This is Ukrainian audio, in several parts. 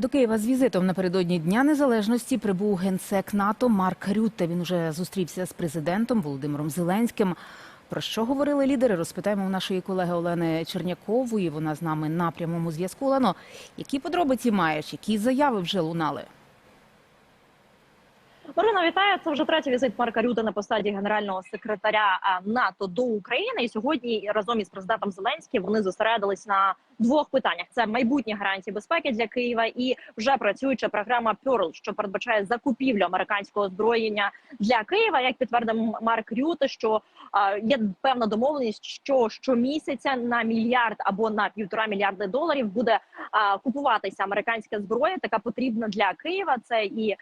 До Києва з візитом напередодні Дня Незалежності прибув генсек НАТО Марк Рютте. Він уже зустрівся з президентом Володимиром Зеленським. Про що говорили лідери? Розпитаємо у нашої колеги Олени Чернякової. Вона з нами на прямому зв'язку. Олено, які подробиці маєш? Які заяви вже лунали? Марина, вітаю. Це вже третій візит Марка Рюта на посаді генерального секретаря НАТО до України. І сьогодні разом із президентом Зеленським вони зосередились на двох питаннях: це майбутні гарантії безпеки для Києва і вже працююча програма Pearl, що передбачає закупівлю американського озброєння для Києва. Як підтвердив Марк Рюте, що є певна домовленість, що щомісяця на мільярд або на півтора мільярди доларів буде купуватися американська зброя, така потрібна для Києва. Це і е,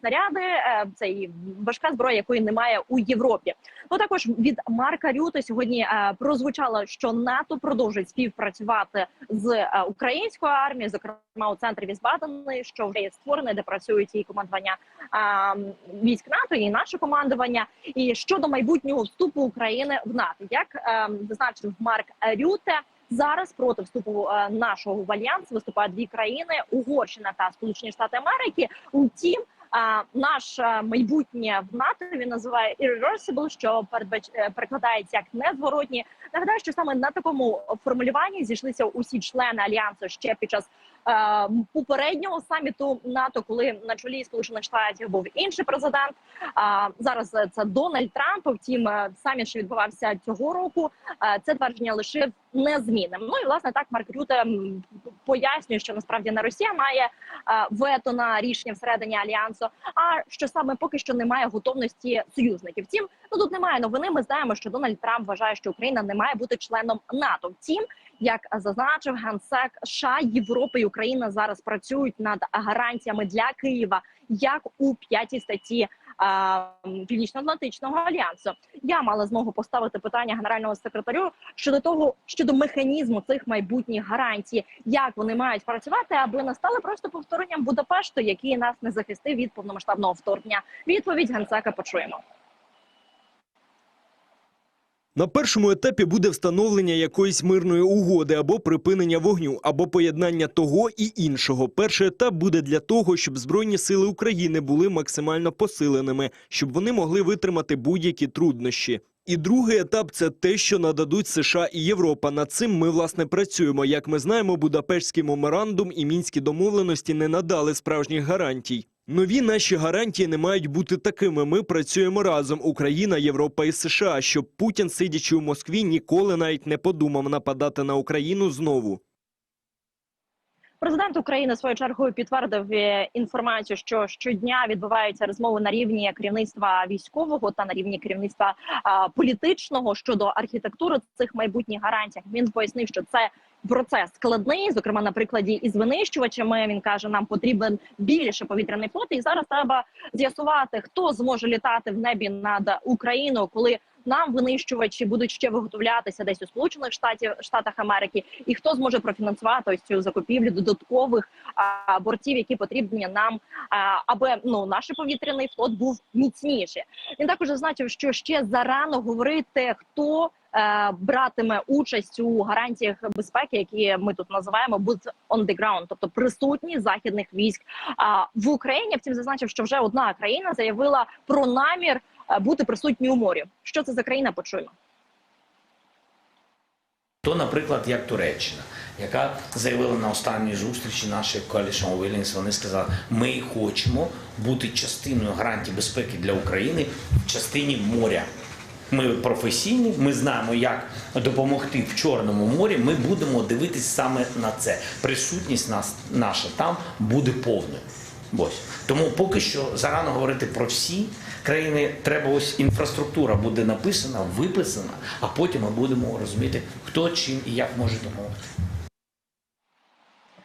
снаряди, е, це і важка зброя, якої немає у Європі. Ну також від Марка Рюти сьогодні е, прозвучало, що НАТО продовжить співпрацювати з е, українською армією, зокрема у центрі Візбадений, що вже є створене, де працюють і командування військ НАТО, і наше командування. І щодо майбутнього вступу України в НАТО, як е, зазначив Марк Рюте. Зараз проти вступу е, нашого в альянс виступають дві країни: Угорщина та Сполучені Штати Америки. Утім, а, наш е, майбутнє в НАТО він називає irreversible, що е, перекладається як незворотні. Нагадаю, що саме на такому формулюванні зійшлися усі члени альянсу ще під час попереднього саміту НАТО, коли на чолі Сполучених Штатів був інший президент. Зараз це Дональд Трамп. Втім, е, саміт, що відбувався цього року, е, це твердження лишив незмінним. Ну і власне так Марк Рюте пояснює, що насправді не Росія має е, вето на рішення всередині альянсу. А що саме поки що немає готовності союзників. Втім, ну тут немає новини. Ми знаємо, що Дональд Трамп вважає, що Україна не має бути членом НАТО. Втім, як зазначив генсек США, Європа і Україна зараз працюють над гарантіями для Києва, як у п'ятій статті Північно-Атлантичного альянсу. Я мала змогу поставити питання генеральному секретарю щодо того, щодо механізму цих майбутніх гарантій, як вони мають працювати, аби не стали просто повторенням Будапешту, який нас не захистив від повномасштабного вторгнення. Відповідь генсека почуємо. На першому етапі буде встановлення якоїсь мирної угоди або припинення вогню, або поєднання того і іншого. Перший етап буде для того, щоб збройні сили України були максимально посиленими, щоб вони могли витримати будь-які труднощі. І другий етап це те, що нададуть США і Європа. Над цим ми власне працюємо. Як ми знаємо, Будапештський меморандум і мінські домовленості не надали справжніх гарантій. Нові наші гарантії не мають бути такими. Ми працюємо разом Україна, Європа і США, щоб Путін, сидячи у Москві, ніколи навіть не подумав нападати на Україну знову. Президент України своєю чергою підтвердив е, інформацію, що щодня відбуваються розмови на рівні керівництва військового та на рівні керівництва а, політичного щодо архітектури цих майбутніх гарантій. Він пояснив, що це процес складний, зокрема на прикладі із винищувачами. Він каже, нам потрібен більше повітряний флот, і зараз треба з'ясувати, хто зможе літати в небі над Україною, коли нам винищувачі будуть ще виготовлятися десь у Сполучених Штатів Штатах Америки, і хто зможе профінансувати ось цю закупівлю додаткових а, бортів, які потрібні нам, а, аби ну наш повітряний флот був міцніший. Він також зазначив, що ще зарано говорити, хто е, братиме участь у гарантіях безпеки, які ми тут називаємо boots on the ground, тобто присутність західних військ в Україні. Втім, зазначив, що вже одна країна заявила про намір бути присутні у морі. Що це за країна? Почуємо. То, наприклад, як Туреччина, яка заявила на останній зустрічі нашої Coalition Williams, вони сказали, ми хочемо бути частиною гарантії безпеки для України в частині моря. Ми професійні, ми знаємо, як допомогти в Чорному морі. Ми будемо дивитись саме на це. Присутність нас наша там буде повною. Ось тому поки що зарано говорити про всі країни. Треба ось інфраструктура буде написана, виписана, а потім ми будемо розуміти, хто чим і як може допомогти.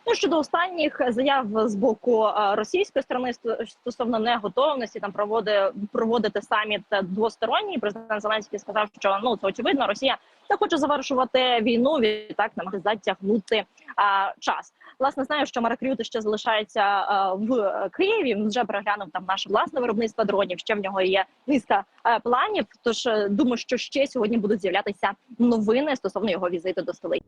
Ну щодо останніх заяв з боку е, російської сторони стосовно неготовності там проводи проводити саміт двосторонній. Президент Зеленський сказав, що ну це очевидно, Росія не хоче завершувати війну. Відтак намагається затягнути а, час. Власне, знаю, що Марк Рюте ще залишається в Києві. Він вже переглянув там наше власне виробництво дронів. Ще в нього є низка е, планів. Тож е, думаю, що ще сьогодні будуть з'являтися новини стосовно його візиту до столиці.